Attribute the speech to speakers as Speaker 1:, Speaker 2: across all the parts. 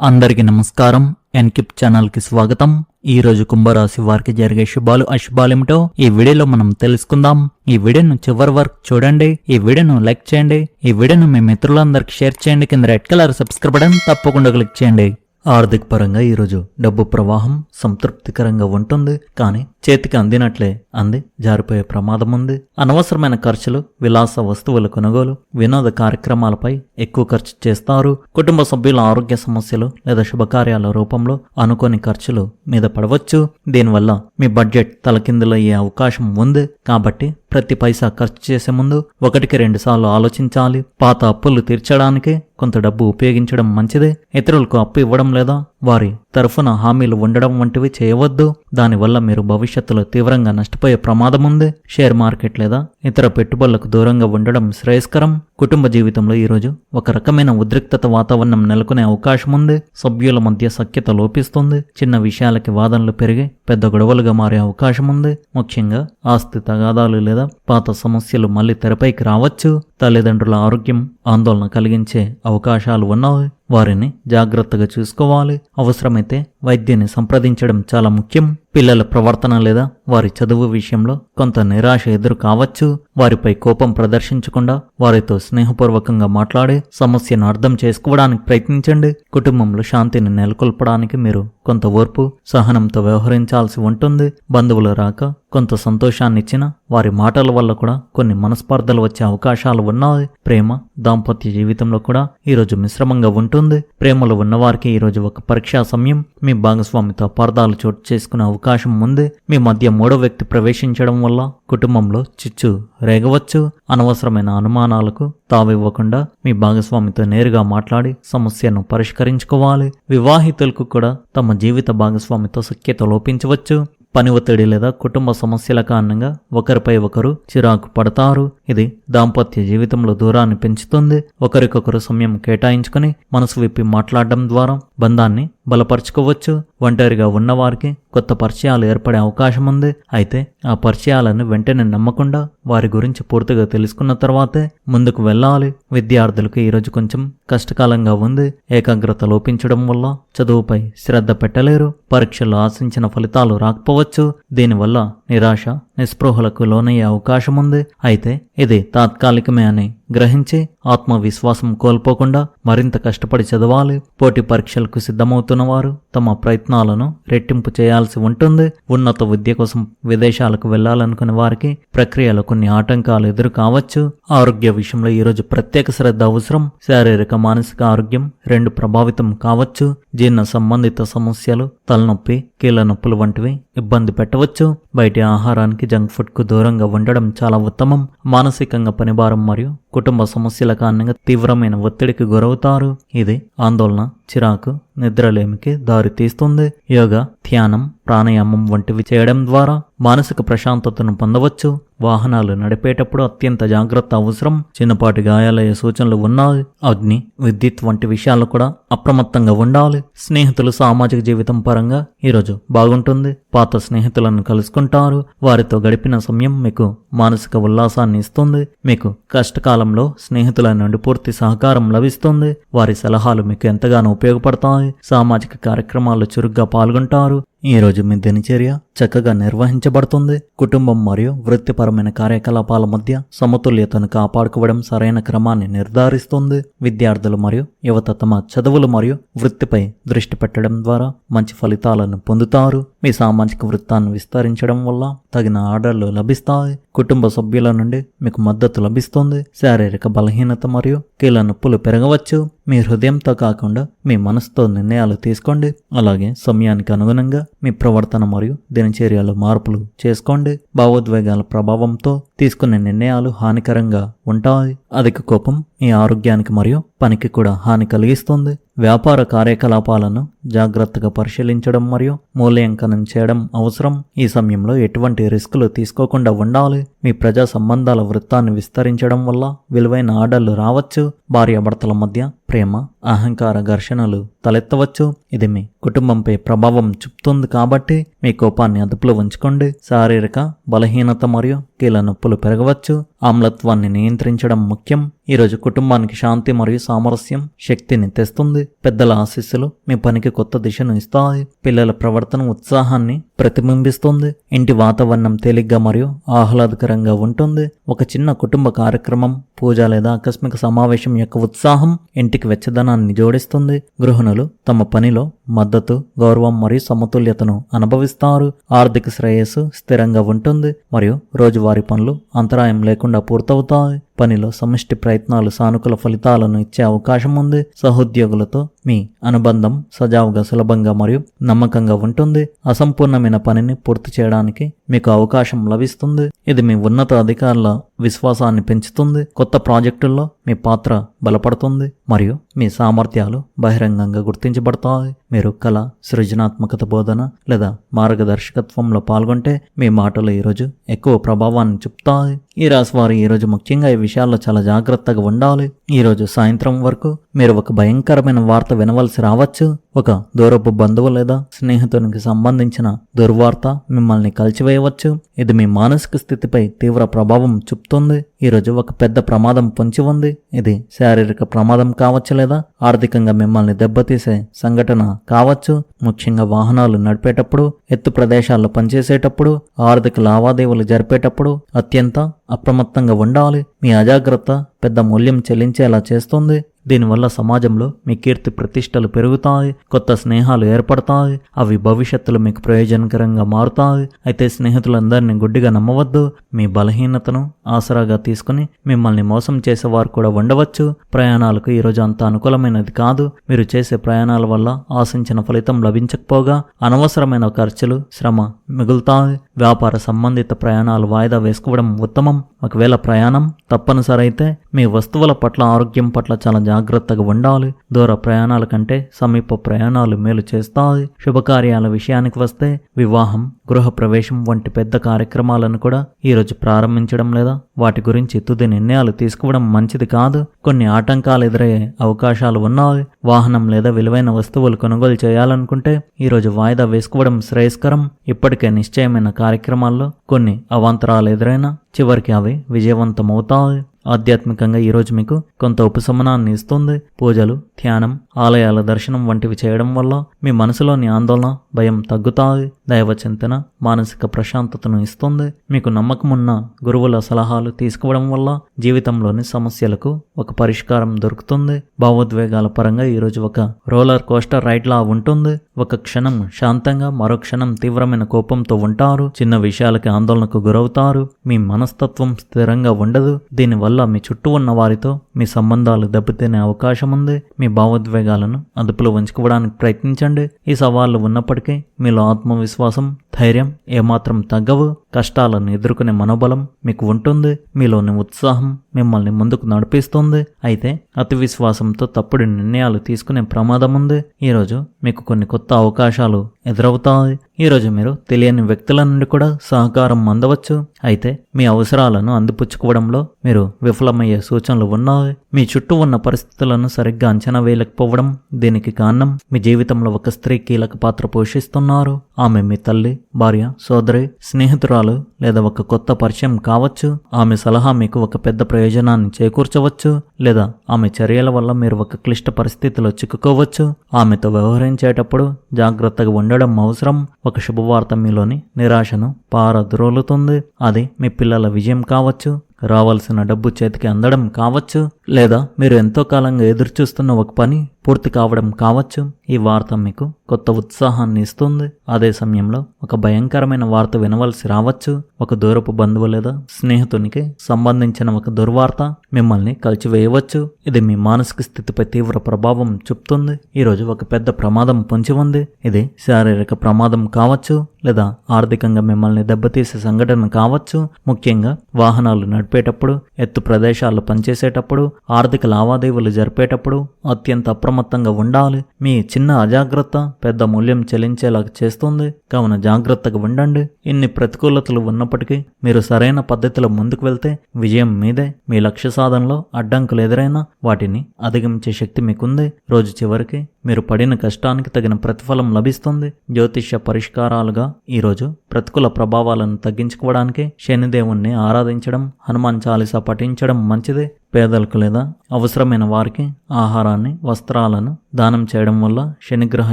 Speaker 1: అందరికీ నమస్కారం. ఎన్కిప్ ఛానల్కి స్వాగతం. ఈ రోజు కుంభరాశి వారికి జరిగే శుభాలు అశుభాలేమిటో ఈ వీడియోలో మనం తెలుసుకుందాం. ఈ వీడియోను చివరి వరకు చూడండి. ఈ వీడియోను లైక్ చేయండి. ఈ వీడియోను మీ మిత్రులందరికీ షేర్ చేయండి. కింద రెడ్ కలర్ సబ్స్క్రైబ్ బటన్ తప్పకుండా క్లిక్ చేయండి. ఆర్థిక పరంగా ఈరోజు డబ్బు ప్రవాహం సంతృప్తికరంగా ఉంటుంది. కానీ చేతికి అందినట్లే అంది. జారిపోయే ప్రమాదం ఉంది. అనవసరమైన ఖర్చులు విలాస వస్తువుల కొనుగోలు వినోద కార్యక్రమాలపై ఎక్కువ ఖర్చు చేస్తారు. కుటుంబ సభ్యుల ఆరోగ్య సమస్యలు లేదా శుభకార్యాల రూపంలో అనుకోని ఖర్చులు మీద పడవచ్చు. దీనివల్ల మీ బడ్జెట్ తలకిందులయ్యే అవకాశం ఉంది. కాబట్టి ప్రతి పైసా ఖర్చు చేసే ముందు ఒకటికి రెండు సార్లు ఆలోచించాలి. పాత అప్పులు తీర్చడానికి కొంత డబ్బు ఉపయోగించడం మంచిదే. ఇతరులకు అప్పు ఇవ్వడం లేదా వారి తరఫున హామీలు ఉండడం వంటివి చేయవద్దు. దానివల్ల మీరు భవిష్యత్తులో తీవ్రంగా నష్టపోయే ప్రమాదం ఉంది. షేర్ మార్కెట్ లేదా ఇతర పెట్టుబడులకు దూరంగా ఉండడం శ్రేయస్కరం. కుటుంబ జీవితంలో ఈరోజు ఒక రకమైన ఉద్రిక్తత వాతావరణం నెలకొనే అవకాశం ఉంది. సభ్యుల మధ్య సఖ్యత లోపిస్తుంది. చిన్న విషయాలకి వాదనలు పెరిగి పెద్ద గొడవలుగా మారే అవకాశం ఉంది. ముఖ్యంగా ఆస్తి తగాదాలు లేదా పాత సమస్యలు మళ్ళీ తెరపైకి రావచ్చు. తల్లిదండ్రుల ఆరోగ్యం ఆందోళన కలిగించే అవకాశాలు ఉన్నాయి వారిని జాగ్రత్తగా చూసుకోవాలి. అవసరమైతే వైద్యుని సంప్రదించడం చాలా ముఖ్యం. పిల్లల ప్రవర్తన లేదా వారి చదువు విషయంలో కొంత నిరాశ ఎదురు కావచ్చు. వారిపై కోపం ప్రదర్శించకుండా వారితో స్నేహపూర్వకంగా మాట్లాడి సమస్యను అర్థం చేసుకోవడానికి ప్రయత్నించండి. కుటుంబంలో శాంతిని నెలకొల్పడానికి మీరు కొంత ఓర్పు సహనంతో వ్యవహరించాల్సి ఉంటుంది. బంధువులు రాక కొంత సంతోషాన్ని ఇచ్చిన వారి మాటల వల్ల కూడా కొన్ని మనస్పర్ధలు వచ్చే అవకాశాలు ఉన్నాయి. ప్రేమ దాంపత్య జీవితంలో కూడా ఈరోజు మిశ్రమంగా ఉంటుంది. ప్రేమలో ఉన్నవారికి ఈరోజు ఒక పరీక్షా సమయం. మీ మీ భాగస్వామితో అపార్థాలు చోటు చేసుకునే అవకాశం ఉంది. మీ మధ్య మూడో వ్యక్తి ప్రవేశించడం వల్ల కుటుంబంలో చిచ్చు రేగవచ్చు. అనవసరమైన అనుమానాలకు తావివ్వకుండా మీ భాగస్వామితో నేరుగా మాట్లాడి సమస్యను పరిష్కరించుకోవాలి. వివాహితులకు కూడా తమ జీవిత భాగస్వామితో సఖ్యత లోపించవచ్చు. పని ఒత్తిడి లేదా కుటుంబ సమస్యల కారణంగా ఒకరిపై ఒకరు చిరాకు పడతారు. ఇది దాంపత్య జీవితంలో దూరాన్ని పెంచుతుంది. ఒకరికొకరు సమయం కేటాయించుకుని మనసు విప్పి మాట్లాడడం ద్వారా బంధాన్ని బలపరుచుకోవచ్చు. ఒంటరిగా ఉన్నవారికి కొత్త పరిచయాలు ఏర్పడే అవకాశం ఉంది. అయితే ఆ పరిచయాలను వెంటనే నమ్మకుండా వారి గురించి పూర్తిగా తెలుసుకున్న తర్వాతే ముందుకు వెళ్ళాలి. విద్యార్థులకు ఈరోజు కొంచెం కష్టకాలంగా ఉంది. ఏకాగ్రత లోపించడం వల్ల చదువుపై శ్రద్ధ పెట్టలేరు. పరీక్షల్లో ఆశించిన ఫలితాలు రాకపోవచ్చు. దీనివల్ల నిరాశ నిస్పృహలకు లోనయ్యే అవకాశం ఉంది అయితే ఇది తాత్కాలికమే అని గ్రహించి ఆత్మవిశ్వాసం కోల్పోకుండా మరింత కష్టపడి చదవాలి. పోటీ పరీక్షలకు సిద్ధమవుతున్న వారు తమ ప్రయత్నాలను రెట్టింపు చేయాల్సి ఉంటుంది. ఉన్నత విద్య కోసం విదేశాలకు వెళ్ళాలనుకునే వారికి ప్రక్రియలో కొన్ని ఆటంకాలు ఎదురు కావచ్చు. ఆరోగ్య విషయంలో ఈరోజు ప్రత్యేక శ్రద్ధ అవసరం. శారీరక మానసిక ఆరోగ్యం రెండు ప్రభావితం కావచ్చు. జీర్ణ సంబంధిత సమస్యలు తలనొప్పి కీళ్ళ నొప్పులు వంటివి ఇబ్బంది పెట్టవచ్చు. బయటి ఆహారానికి జంక్ ఫుడ్కు దూరంగా ఉండడం చాలా ఉత్తమం. మానసికంగా పనిభారం మరియు కుటుంబ సమస్యల కారణంగా తీవ్రమైన ఒత్తిడికి గురవుతారు. ఇది ఆందోళన చిరాకు నిద్రలేమికి దారితీస్తుంది యోగ యోగా ధ్యానం ప్రాణాయామం వంటివి చేయడం ద్వారా మానసిక ప్రశాంతతను పొందవచ్చు. వాహనాలు నడిపేటప్పుడు అత్యంత జాగ్రత్త అవసరం. చిన్నపాటి గాయాలయ్యే సూచనలు ఉన్నాయి. అగ్ని విద్యుత్ వంటి విషయాలు కూడా అప్రమత్తంగా ఉండాలి. స్నేహితులు సామాజిక జీవితం పరంగా ఈరోజు బాగుంటుంది. పాత స్నేహితులను కలుసుకుంటారు. వారితో గడిపిన సమయం మీకు మానసిక ఉల్లాసాన్ని ఇస్తుంది. మీకు కష్టకాలంలో స్నేహితుల నుండి పూర్తి సహకారం లభిస్తుంది. వారి సలహాలు మీకు ఎంతగానో ఉపయోగపడతాయి. సామాజిక కార్యక్రమాల్లో చురుగ్గా పాల్గొంటారు. ఈ రోజు మీ దినచర్య చక్కగా నిర్వహించబడుతుంది. కుటుంబం మరియు వృత్తిపరమైన కార్యకలాపాల మధ్య సమతుల్యతను కాపాడుకోవడం సరైన క్రమాన్ని నిర్ధారిస్తుంది. విద్యార్థులు మరియు యువత తమ చదువులు మరియు వృత్తిపై దృష్టి పెట్టడం ద్వారా మంచి ఫలితాలను పొందుతారు. మీ సామాజిక వృత్తాన్ని విస్తరించడం వల్ల తగిన ఆర్డర్లు లభిస్తాయి. కుటుంబ సభ్యుల నుండి మీకు మద్దతు లభిస్తుంది. శారీరక బలహీనత మరియు కీళ్ళ నొప్పులు పెరగవచ్చు. మీ హృదయంతో కాకుండా మీ మనసుతో నిర్ణయాలు తీసుకోండి. అలాగే సమయానికి అనుగుణంగా మీ ప్రవర్తన మరియు దినచర్యలో మార్పులు చేసుకోండి. భావోద్వేగాల ప్రభావంతో తీసుకునే నిర్ణయాలు హానికరంగా ఉంటాయి. అధిక కోపం మీ ఆరోగ్యానికి మరియు పనికి కూడా హాని కలిగిస్తుంది. వ్యాపార కార్యకలాపాలను జాగ్రత్తగా పరిశీలించడం మరియు మూల్యాంకనం చేయడం అవసరం. ఈ సమయంలో ఎటువంటి రిస్కులు తీసుకోకుండా ఉండాలి. మీ ప్రజా సంబంధాల వృత్తాన్ని విస్తరించడం వల్ల విలువైన ఆర్డర్లు రావచ్చు. భార్యాభర్తల మధ్య ప్రేమ అహంకార ఘర్షణలు తలెత్తవచ్చు. ఇది మీ కుటుంబంపై ప్రభావం చూపుతుంది కాబట్టి మీ కోపాన్ని అదుపులో ఉంచుకోండి. శారీరక బలహీనత మరియు కీళ్ళ నొప్పులు పెరగవచ్చు. ఆమ్లత్వాన్ని నియంత్రించడం ముఖ్యం. ఈరోజు కుటుంబానికి శాంతి మరియు సామరస్యం శక్తిని తెస్తుంది. పెద్దల ఆశీస్సులు మీ పనికి కొత్త దిశను ఇస్తాయి. పిల్లల ప్రవర్తన ఉత్సాహాన్ని ప్రతిబింబిస్తుంది. ఇంటి వాతావరణం తేలిగ్గా మరియు ఆహ్లాదకరంగా ఉంటుంది. ఒక చిన్న కుటుంబ కార్యక్రమం పూజ లేదా ఆకస్మిక సమావేశం యొక్క ఉత్సాహం ఇంటికి వెచ్చదనాన్ని జోడిస్తుంది. గృహిణులు తమ పనిలో మద్దతు గౌరవం మరియు సమతుల్యతను అనుభవిస్తారు. ఆర్థిక శ్రేయస్సు స్థిరంగా ఉంటుంది మరియు రోజువారీ పనులు అంతరాయం లేకుండా పూర్తవుతాయి. పనిలో సమిష్టి ప్రయత్నాలు సానుకూల ఫలితాలను ఇచ్చే అవకాశం ఉంది. సహోద్యోగులతో మీ అనుబంధం సజావుగా సులభంగా మరియు నమ్మకంగా ఉంటుంది. అసంపూర్ణమైన పనిని పూర్తి చేయడానికి మీకు అవకాశం లభిస్తుంది. ఇది మీ ఉన్నత అధికారుల విశ్వాసాన్ని పెంచుతుంది. కొత్త ప్రాజెక్టుల్లో మీ పాత్ర బలపడుతుంది మరియు మీ సామర్థ్యాలు బహిరంగంగా గుర్తించబడతాయి. మీరు కళ సృజనాత్మకత బోధన లేదా మార్గదర్శకత్వంలో పాల్గొంటే మీ మాటలు ఈరోజు ఎక్కువ ప్రభావాన్ని చూపుతాయి. ఈ రాశివారు ఈరోజు ముఖ్యంగా ఈ విషయాల్లో చాలా జాగ్రత్తగా ఉండాలి. ఈరోజు సాయంత్రం వరకు మీరు ఒక భయంకరమైన వార్త వినవలసి రావచ్చు. ఒక దూరపు బంధువు లేదా స్నేహితునికి సంబంధించిన దుర్వార్త మిమ్మల్ని కలిచివేయవచ్చు ఇది మీ మానసిక స్థితిపై తీవ్ర ప్రభావం చూపుతుంది. ఈరోజు ఒక పెద్ద ప్రమాదం పొంచి ఉంది. ఇది శారీరక ప్రమాదం కావచ్చు లేదా ఆర్థికంగా మిమ్మల్ని దెబ్బతీసే సంఘటన కావచ్చు. ముఖ్యంగా వాహనాలు నడిపేటప్పుడు ఎత్తు ప్రదేశాల్లో పనిచేసేటప్పుడు ఆర్థిక లావాదేవీలు జరిపేటప్పుడు అత్యంత అప్రమత్తంగా ఉండాలి. మీ అజాగ్రత్త పెద్ద మూల్యం చెల్లించేలా చేస్తుంది. దీనివల్ల సమాజంలో మీ కీర్తి ప్రతిష్టలు పెరుగుతాయి కొత్త స్నేహాలు ఏర్పడతాయి అవి భవిష్యత్తులో మీకు ప్రయోజనకరంగా మారుతాయి. అయితే స్నేహితులందరినీ గుడ్డిగా నమ్మవద్దు. మీ బలహీనతను ఆసరాగా తీసుకుని మిమ్మల్ని మోసం చేసేవారు కూడా ఉండవచ్చు. ప్రయాణాలకు ఈరోజు అంత అనుకూలమైనది కాదు. మీరు చేసే ప్రయాణాల వల్ల ఆశించిన ఫలితం లభించకపోగా అనవసరమైన ఖర్చులు శ్రమ మిగులుతాయి. వ్యాపార సంబంధిత ప్రయాణాలు వాయిదా వేసుకోవడం ఉత్తమం. ఒకవేళ ప్రయాణం తప్పనిసరి అయితే మీ వస్తువుల పట్ల ఆరోగ్యం పట్ల చాలా జాగ్రత్తగా ఉండాలి. దూర ప్రయాణాల కంటే సమీప ప్రయాణాలు మేలు చేస్తాయి. శుభకార్యాల విషయానికి వస్తే వివాహం గృహ ప్రవేశం వంటి పెద్ద కార్యక్రమాలను కూడా ఈరోజు ప్రారంభించడం లేదా వాటి గురించి తుది నిర్ణయాలు తీసుకోవడం మంచిది కాదు. కొన్ని ఆటంకాలు ఎదురయ్యే అవకాశాలు ఉన్నాయి. వాహనం లేదా విలువైన వస్తువులు కొనుగోలు చేయాలనుకుంటే ఈరోజు వాయిదా వేసుకోవడం శ్రేయస్కరం. ఇప్పటికే నిశ్చయమైన కార్యక్రమాల్లో కొన్ని అవాంతరాలు ఎదురైనా చివరికి అవి విజయవంతమవుతాయి. ఆధ్యాత్మికంగా ఈరోజు మీకు కొంత ఉపశమనాన్ని ఇస్తుంది. పూజలు ధ్యానం ఆలయాల దర్శనం వంటివి చేయడం వల్ల మీ మనసులోని ఆందోళన భయం తగ్గుతాయి. దైవ చింతన మానసిక ప్రశాంతతను ఇస్తుంది. మీకు నమ్మకమున్న గురువుల సలహాలు తీసుకోవడం వల్ల జీవితంలోని సమస్యలకు ఒక పరిష్కారం దొరుకుతుంది. భావోద్వేగాల పరంగా ఈరోజు ఒక రోలర్ కోస్టర్ రైడ్లా ఉంటుంది. ఒక క్షణం శాంతంగా మరో క్షణం తీవ్రమైన కోపంతో ఉంటారు. చిన్న విషయాలకి ఆందోళనకు గురవుతారు. మీ మనస్తత్వం స్థిరంగా ఉండదు. దీనివల్ల మీ చుట్టూ ఉన్న వారితో మీ సంబంధాలు దెబ్బతినే అవకాశం ఉంది. మీ భావోద్వేగాలను అదుపులో ఉంచుకోవడానికి ప్రయత్నించండి. ఈ సవాళ్ళు ఉన్నప్పటికీ మీలో ఆత్మవిశ్వాసం ధైర్యం ఏమాత్రం తగ్గవు. కష్టాలను ఎదుర్కొనే మనోబలం మీకు ఉంటుంది. మీలోని ఉత్సాహం మిమ్మల్ని ముందుకు నడిపిస్తుంది. అయితే అతి విశ్వాసంతో తప్పుడు నిర్ణయాలు తీసుకునే ప్రమాదం ఉంది. ఈరోజు మీకు కొన్ని కొత్త అవకాశాలు ఎదురవుతాయి. ఈరోజు మీరు తెలియని వ్యక్తుల నుండి కూడా సహకారం అందవచ్చు. అయితే మీ అవసరాలను అందిపుచ్చుకోవడంలో మీరు విఫలమయ్యే సూచనలు ఉన్నాయి. మీ చుట్టూ ఉన్న పరిస్థితులను సరిగ్గా అంచనా వేయలేకపోవడం దీనికి కారణం. మీ జీవితంలో ఒక స్త్రీ కీలక పాత్ర పోషిస్తున్నారు. ఆమె మీ తల్లి భార్య సోదరి స్నేహితురాలు లేదా ఒక కొత్త పరిచయం కావచ్చు. ఆమె సలహా మీకు ఒక పెద్ద ప్రయోజనాన్ని చేకూర్చవచ్చు లేదా ఆమె చర్యల వల్ల మీరు ఒక క్లిష్ట పరిస్థితిలో చిక్కుకోవచ్చు. ఆమెతో వ్యవహరించేటప్పుడు జాగ్రత్తగా ఉండడం అవసరం. ఒక శుభవార్త మీలోని నిరాశను పారద్రోలుతుంది. అది మీ పిల్లల విజయం కావచ్చు రావాల్సిన డబ్బు చేతికి అందడం కావచ్చు లేదా మీరు ఎంతో కాలంగా ఎదురుచూస్తున్న ఒక పని పూర్తి కావడం కావచ్చు. ఈ వార్త మీకు కొత్త ఉత్సాహాన్ని ఇస్తుంది. అదే సమయంలో ఒక భయంకరమైన వార్త వినవలసి రావచ్చు. ఒక దూరపు బంధువు లేదా స్నేహితునికి సంబంధించిన ఒక దుర్వార్త మిమ్మల్ని కలిచివేయవచ్చు. ఇది మీ మానసిక స్థితిపై తీవ్ర ప్రభావం చూపుతుంది. ఈరోజు ఒక పెద్ద ప్రమాదం పొంచి ఉంది. ఇది శారీరక ప్రమాదం కావచ్చు లేదా ఆర్థికంగా మిమ్మల్ని దెబ్బతీసే సంఘటన కావచ్చు. ముఖ్యంగా వాహనాలు నడిపేటప్పుడు ఎత్తు ప్రదేశాల్లో పనిచేసేటప్పుడు ఆర్థిక లావాదేవీలు జరిపేటప్పుడు అత్యంత అప్రమ అప్రమత్తంగా ఉండాలి. మీ చిన్న అజాగ్రత్త పెద్ద మూల్యం చెల్లించేలా చేస్తుంది. కావున జాగ్రత్తగా ఉండండి. ఇన్ని ప్రతికూలతలు ఉన్నప్పటికీ మీరు సరైన పద్ధతిలో ముందుకు వెళ్తే విజయం మీదే. మీ లక్ష్య సాధనలో అడ్డంకులు ఎదురైనా వాటిని అధిగమించే శక్తి మీకుంది. రోజు చివరికి మీరు పడిన కష్టానికి తగిన ప్రతిఫలం లభిస్తుంది. జ్యోతిష్య పరిష్కారాలుగా ఈరోజు ప్రతికూల ప్రభావాలను తగ్గించుకోవడానికి శనిదేవుణ్ణి ఆరాధించడం హనుమాన్ చాలీసా పఠించడం మంచిది. పేదలకు లేదా అవసరమైన వారికి ఆహారాన్ని వస్త్రాలను దానం చేయడం వల్ల శనిగ్రహ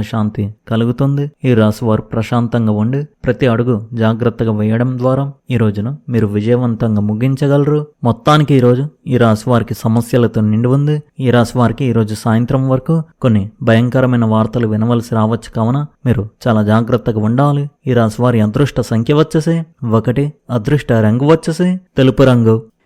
Speaker 1: శాంతి కలుగుతుంది. ఈ రాశివారు ప్రశాంతంగా ఉండి ప్రతి అడుగు జాగ్రత్తగా వేయడం ద్వారా ఈ రోజును మీరు విజయవంతంగా ముగించగలరు. మొత్తానికి ఈ రోజు ఈ రాశివారికి సమస్యలతో నిండి ఉంది. ఈ రాశివారికి వారికి సాయంత్రం వరకు కొన్ని భయంకరమైన వార్తలు వినవలసి రావచ్చు కావున మీరు చాలా జాగ్రత్తగా ఉండాలి. ఈ రాశివారి అదృష్ట సంఖ్య వచ్చేసి ఒకటి అదృష్ట రంగు వచ్చేసి తెలుపు రంగు.